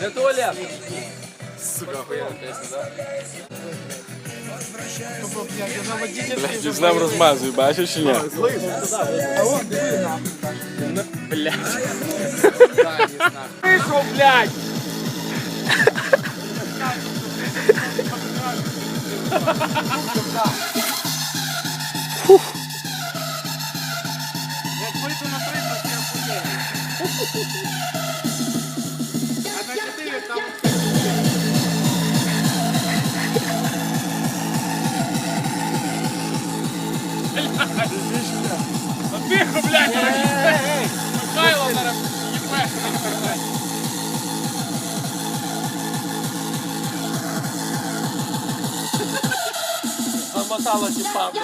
Де туалет? Сука, охуєнна пісня, да? Блядь, і з ним розмазую, бачиш чи ні? Блядь. Вийшов, блядь! Тихо, блядь! Михайло зараз їбе! Замотало тіпа, блядь.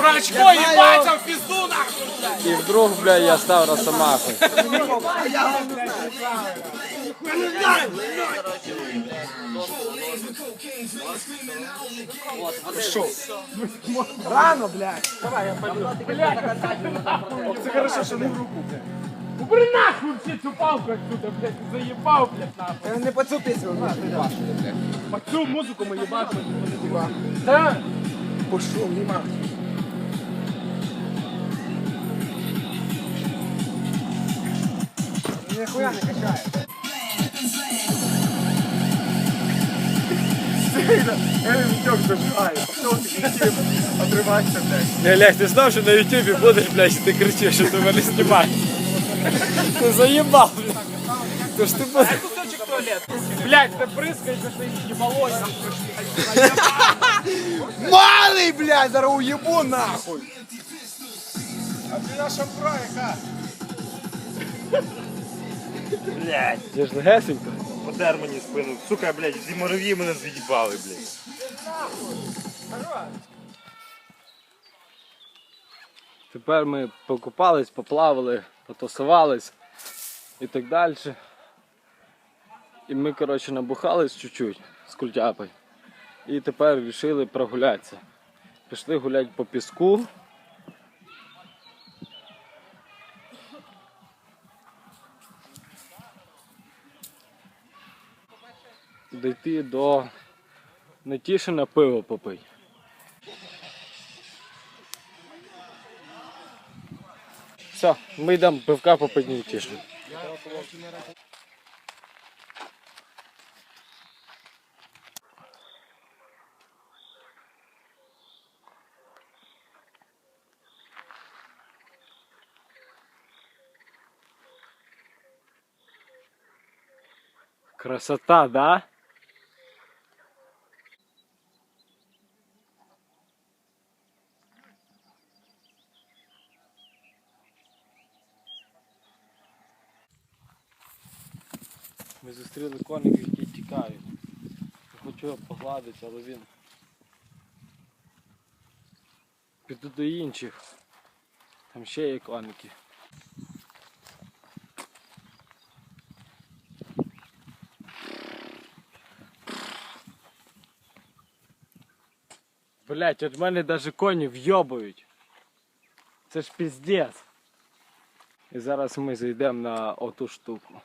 Брачко, їбаться в пізду, нахуй! И вдруг, бля, я стал росомахой. Рано, блядь. Давай, я пойду. Ох, це хорошо, що не в руку. Убери нахуй всю цю палку отсюда, блядь, заїбав, блядь, нахуй. Е, Не поцупись, на, ти даш. По цю музику ми їбачимо. Да? Пошов, нема. Ніхуя не качає. Я вітьок зажигаю. Що ти кричив? Отривайся, блядь. Не, Олег, ти знав, що на ютубі будеш, блядь, і ти кричиш, що ти мене знімаєш. Ти заїбав, блядь. То ж ти будеш... Кусочек туалет. Блядь, ти прискаєш на своїх їбалось. Малий, блядь, зараз уєбу нахуй. А ти наша мбра яка? Блять, Ти ж легесенько. Подер мені спину. Сука, блять, ці морові мене з'їбали, блять. Тепер ми покупались, поплавали, потусувались і так далі. І ми, коротше, набухались чуть-чуть з культяпою. І тепер вирішили прогулятися. Пішли гуляти по піску. Дійти до Нетішина пиво попить. Все, ми йдемо пивка попити Нетішин. Красота, да? Ми зустріли коників, які тікають. Я Погладити, але він. Піду до інших. Там ще є коники. Блять, от мене навіть коні вйобують. Це ж піздець. І зараз ми зайдемо на оту штуку.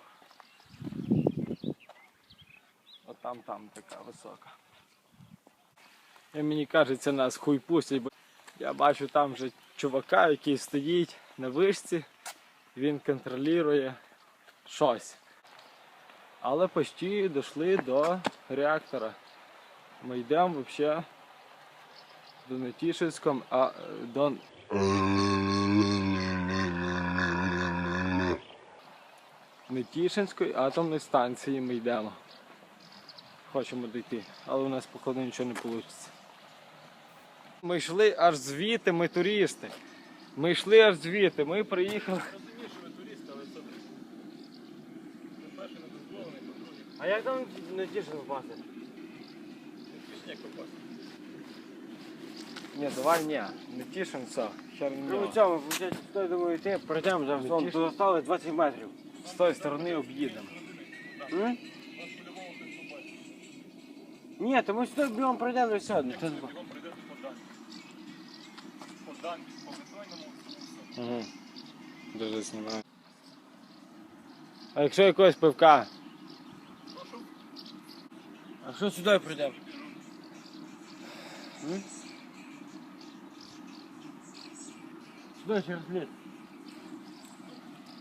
От там там така висока. І мені кажеться, нас хуй пустять, бо я бачу там вже чувака, який стоїть на вишці, він контролює щось. Але почти дійшли до реактора. Ми йдемо взагалі до Нетішинського, а е, до Нетішинської атомної станції ми йдемо. Хочемо дійти, але у нас походу нічого не вийде. Ми йшли аж звідти, ми туристи. Ми йшли аж звідти, ми приїхали. А як там не тішно попасти? Ні, давай ні, не тішимося. Ну Херня. цьому, виходить, стой, думаю, йти, пройдемо зараз, вон, тут осталось 20 метрів. З тої сторони об'їдемо. М? Ні, то ми сюди бігом пройдемо і все. ну, це- Угу. Дуже знімаю. А якщо якогось пивка? А що сюди пройдемо? М? Сюди через ліс.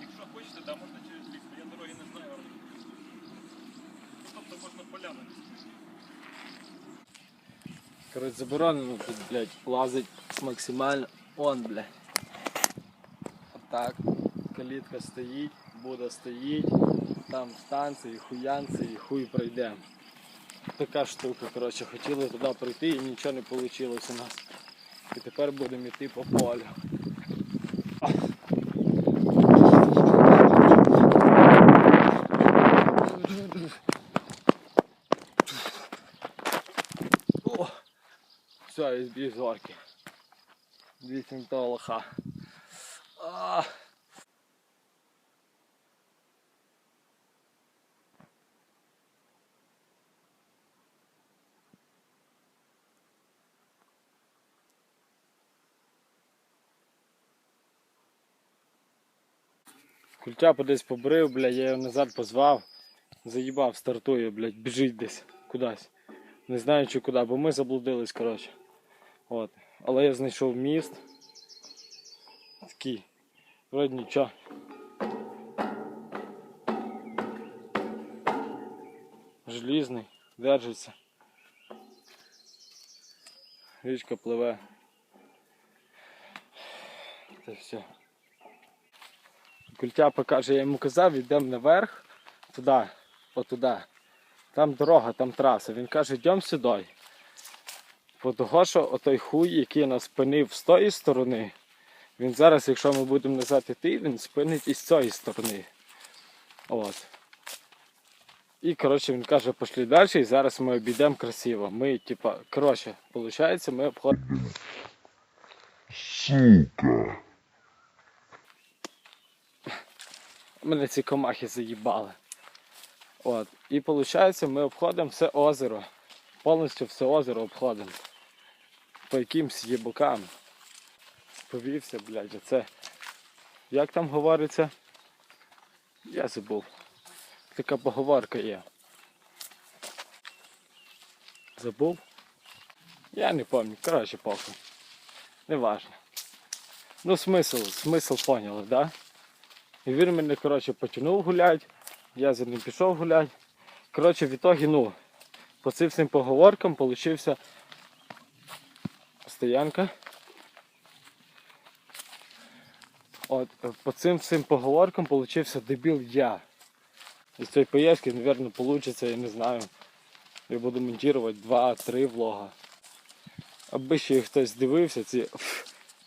Якщо хочете, да, можна через ліс, я дороги не знаю. Тобто можна полями. Коротше, заборонено тут, блядь, лазить максимально. Он, блядь. Отак. Калітка стоїть, Буда стоїть, там станції, хуянці і хуй пройдемо. Така штука, коротше, хотіли туди пройти і нічого не вийшло у нас. І тепер будемо йти по полю. О! Все, я збіг з горки. Вісім того лоха. А! Культяпу десь побрив, блядь, я його назад позвав. Заїбав, стартує, блядь, біжить десь кудись. Не знаю чи куди, бо ми заблудились, коротше. От. Але я знайшов міст. Такий. Нічого. Желізний, держиться. Річка пливе. Це все. Культяпа каже, я йому казав, йдемо наверх, туди, отуди. Там дорога, там траса. Він каже, йдемо сюди. Бо того, що отой хуй, який нас спинив з тої сторони, він зараз, якщо ми будемо назад іти, він спинить і з цієї сторони. От. І коротше він каже, пішли далі, і зараз ми обійдемо красиво. Ми, типа, коротше, виходить, ми обходимо. Мене ці комахи заїбали. От. І виходить, ми обходимо все озеро. Повністю все озеро обходимо. По якимсь єбукам. Повівся, блядь, оце. Як там говориться? Я забув. Така поговорка є. Забув? Я не пам'ятаю. Коротше, похуй. Неважно. Ну, смисл, смисл поняли, да? І він мене, коротше, потягнув гулять, я за ним пішов гулять. Коротше, в ітогі, ну, по цим всім поговоркам получився стоянка. От, е, по цим всім поговоркам получився дебіл я. Із цієї поїздки, мабуть, вийде, я не знаю. Я буду монтувати 2-3 влога. Аби ще їх хтось дивився, ці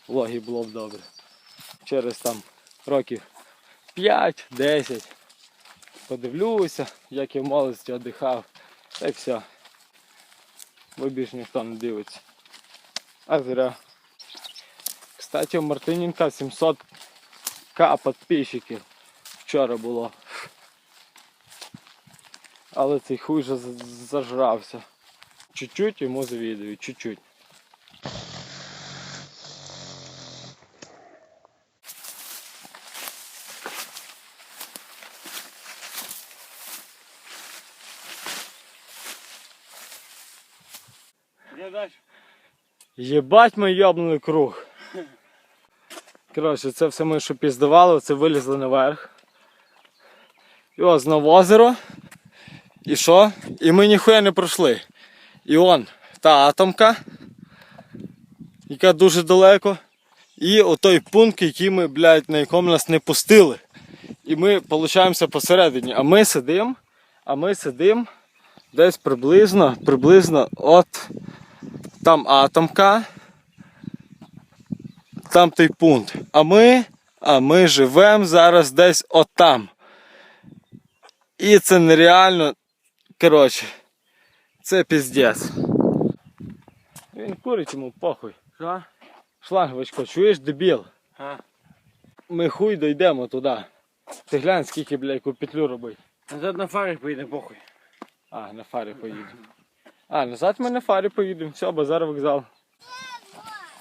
влоги було б добре. Через там років 5-10. Подивлюся, як я в молодості віддихав. Та й все. Бо більше ніхто не дивиться. А зря. Кстати, у Мартиненка 700к підписчиків вчора було. Але цей хуй же з- зажрався. Чуть-чуть йому завідую, чуть-чуть. Де далі? Єбать ми йобнули круг. Коротше, це все ми що піздували, це вилізли наверх. І ось знову озеро. І що? І ми ніхуя не пройшли. І он, та атомка, яка дуже далеко. І отой пункт, який ми, блядь, на якому нас не пустили. І ми получаємося посередині. А ми сидимо, а ми сидимо десь приблизно, приблизно от там атомка. там той пункт. А ми, а ми живемо зараз десь отам. І це нереально. Коротше, це піздець. Він курить йому похуй. Що? Шланговочко, чуєш, дебіл? А? Ми хуй дойдемо туди. Ти глянь, скільки, блядь, яку петлю робить. Назад на фарі поїде похуй. А, на фарі поїдемо. А, назад ми на фарі поїдемо. Все, базар вокзал.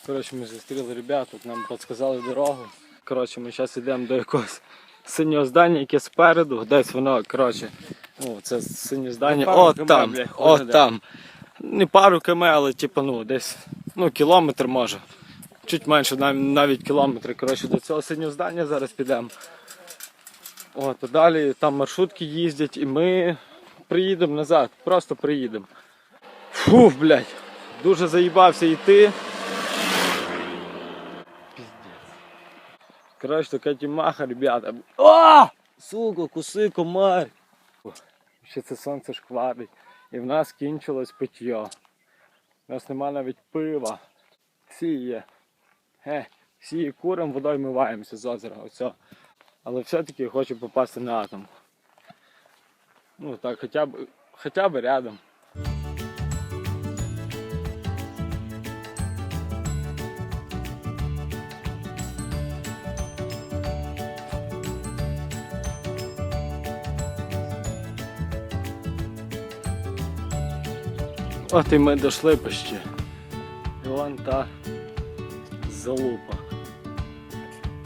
Коротше, ми зустріли ребят, тут нам підказали дорогу. Коротше, ми зараз йдемо до якогось синього здання, яке спереду, десь воно, коротше, ну, це синє здання, пару от км, там, хуй от знайде. там. Не пару км, але типу, ну, десь, ну, кілометр може. Чуть менше, нав- навіть кілометри. Коротше, до цього синього здання зараз підемо. От, а далі там маршрутки їздять і ми приїдемо назад, просто приїдемо. Фух, блядь, дуже заїбався йти. Коротше, така тімаха, ребята. О! Сука, куси, комар. Ще це сонце шкварить. І в нас кінчилось питьо. У нас нема навіть пива. Всі є. Ге, всі є куром, водою миваємося з озера. Оце. Але все-таки хочу попасти на атом. Ну так, хоча б, хоча б рядом. От і ми почти. І вон та залупа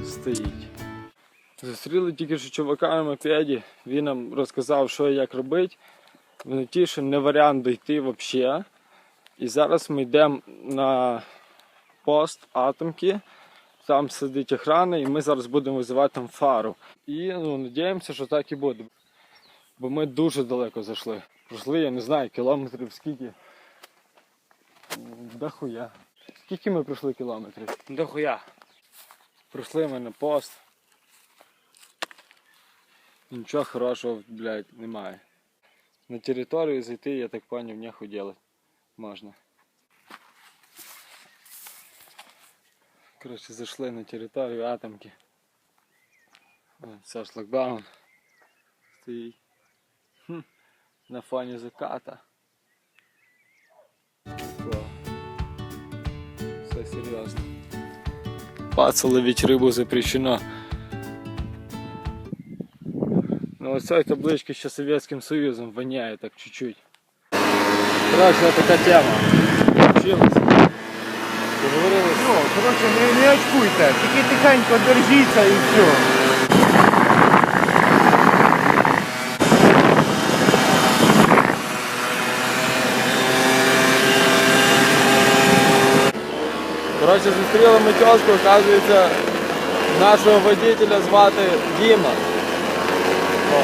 стоїть. Зустріли тільки що чувака на мопеді, він нам розказав, що і як робити. Вони ті, що не варіант дойти взагалі. І зараз ми йдемо на пост атомки. Там сидить охрана, і ми зараз будемо визивати там фару. І ну, надіємося, що так і буде. Бо ми дуже далеко зайшли. Пройшли, я не знаю, кілометрів скільки. Дохуя. Скільки ми пройшли кілометрів? До хуя. Пройшли ми на пост. Нічого хорошого, блядь, немає. На територію зайти, я так поняв, нехуй делать можна. Коротше, зайшли на територію атомки. Це шлагбаум стоїть. Хм. На фоні заката. Серйозно. Паца ловить рибу запрещено. Ну ось цієї таблички ще Совєтським Союзом воняє так чуть-чуть. Коротше, така тема. Вчилися. Поговорили. Ну, коротше, не, не очкуйте, тільки тихенько держіться і все. Коротше, зустріли ми тьозку, оказується, нашого водителя звати Діма. О.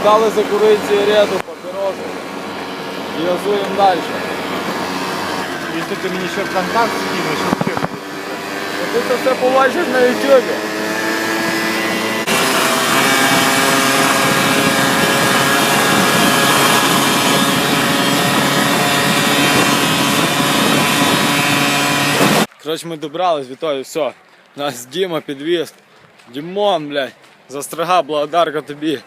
Стали закурити сигарету, папіросу і газуємо далі. Якщо ти мені ще контакт скинеш, вообще. Ти це все побачиш на ютубі. Коротше, ми добрались, вітаю, все. Нас Діма підвіз. Дімон, блядь, застрага, благодарка тобі.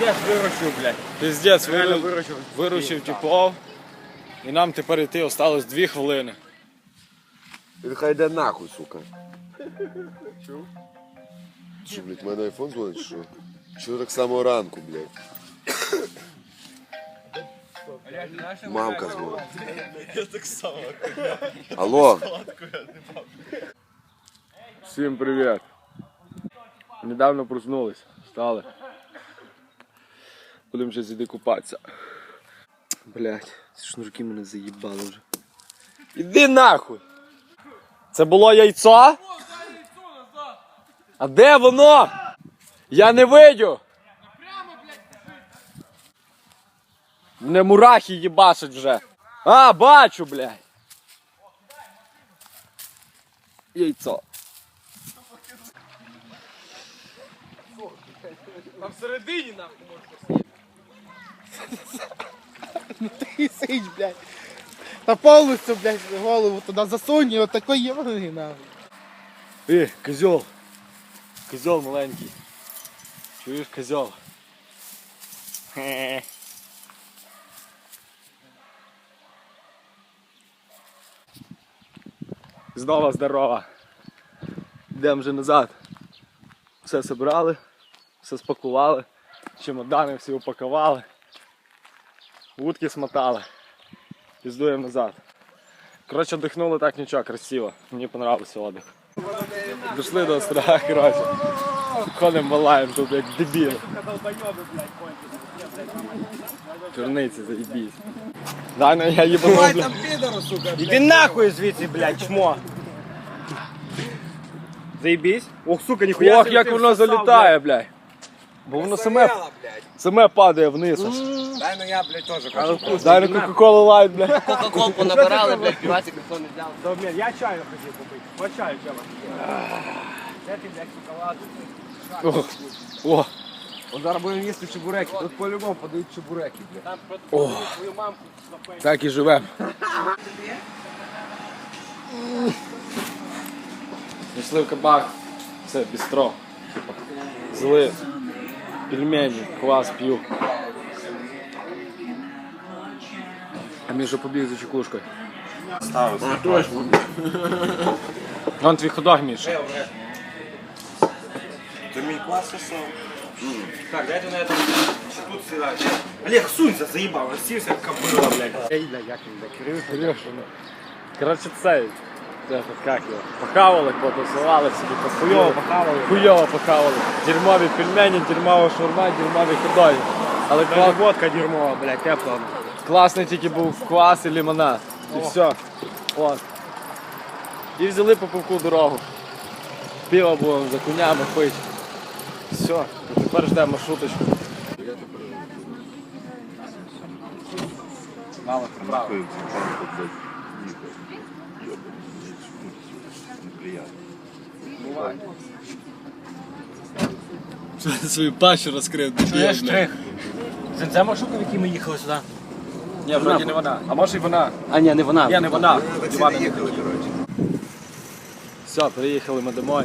Де ж вирощив, блядь. Піздець, Реально виру- виручив. виручив типов. І нам тепер йти осталось 2 хвилини. Він хай йде нахуй, сука. Чув? Що, блядь, в мене айфон дзвонить, чи що? Чого так само ранку, блядь? Мамка дзвонить. Я так само. Алло. Всім привіт. Недавно проснулись, встали. Будемо ще іти купатися. Блять, ці шнурки мене заїбали вже. Іди нахуй! Це було яйцо? А де воно? Я не видю! Мене мурахи їбашать вже. А, бачу, блядь. Яйцо. А всередині нахуй можна. Ти сидь, блядь. Та повністю, блядь, голову туди засунь і отакої є нахуй. Е, козьол. Козьол маленький. Чуєш, козьол? Хе. Знову здорова. Йдемо вже назад. Все зібрали, все спакували, чемодани всі упакували, вудки смотали. Піздуємо назад. Коротше, дихнули так нічого, красиво. Мені понравився отдих. Дошли до острога, коротше. Ходимо балаємо тут як дебіли. Чорниці, заїбісь. Дай, ну я їбану, блядь. Іди нахуй звідси, блядь, чмо. Заєбісь? Ох, сука, ніхуя. Ох, собі як ти воно всосав, залітає, блядь. Бо воно саме, саме падає вниз. аж. Дай ну я, блядь, теж хочу. Дай на Кока-Колу лайт, блядь. Кока-кол понабирали, блядь, півасик ніхто не взяв. блядь. Та, блядь, я чаю хотів купити. По чаю чого. Де ти, блядь, шоколад? О, От зараз будемо їсти чебуреки. Тут по-любому подають чебуреки, блядь. Там про твою мамку запевнив. так і живемо. Пішли в кабак, все, бістро. Типа, Зли, пельмені, квас п'ю. А Міша побіг за чекушкою. Ставився. Вон твій ходок, Міша. Ти мій клас сосав. Так, дайте на этом. Тут сідати? Олег, сунься, заїбав, розсівся, як кобила, блядь. Кирюша, ну. Коротше, цей. Це тут як його. Похавали, потусували собі, Хуйово похавали. Хуйово похавали. Дерьмові пельмені, дерьмова шурма, дерьмові ходоги. Але Даже водка дерьмова, блядь, тепла. класний тільки був квас і лимонад. І все. От. І взяли по пивку дорогу. Пиво будемо за конями пити. Все. Тепер ждемо маршруточку. Мало прибрали. Свою пащу розкрив. Чуєш штрих? Це ця маршрутка, в якій ми їхали сюди? Ні, вроді не вона. А може і вона. А ні, не вона. Ні, не вона. Дивана не їхали, коротше. Все, приїхали ми домой.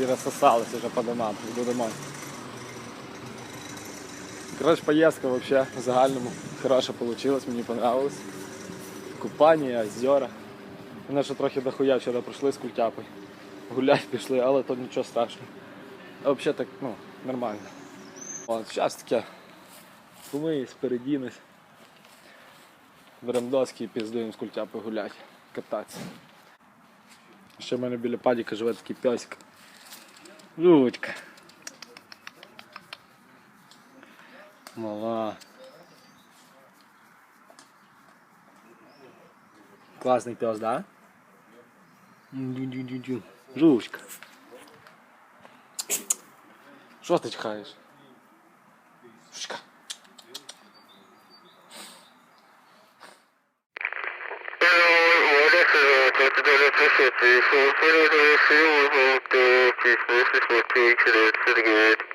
І розсосалися вже по домам. Йду домой. Коротше, поїздка вообще в загальному хороша получилась, мені понравилось. Купання, озера. Мене ще трохи дохуя вчора пройшли з культяпою. Гулять пішли, але то нічого страшного. А взагалі так, ну, нормально. От, зараз таке. Помиюсь, передінусь. Беремо доски і піздуємо з культяпою гулять, кататися. Ще в мене біля падіка живе такий песик. Лудька. Мала. Классный пес, да? Жучка. Що ти чекаєш? Жучка. Thank you. Just mercy for a pig to the, to the good.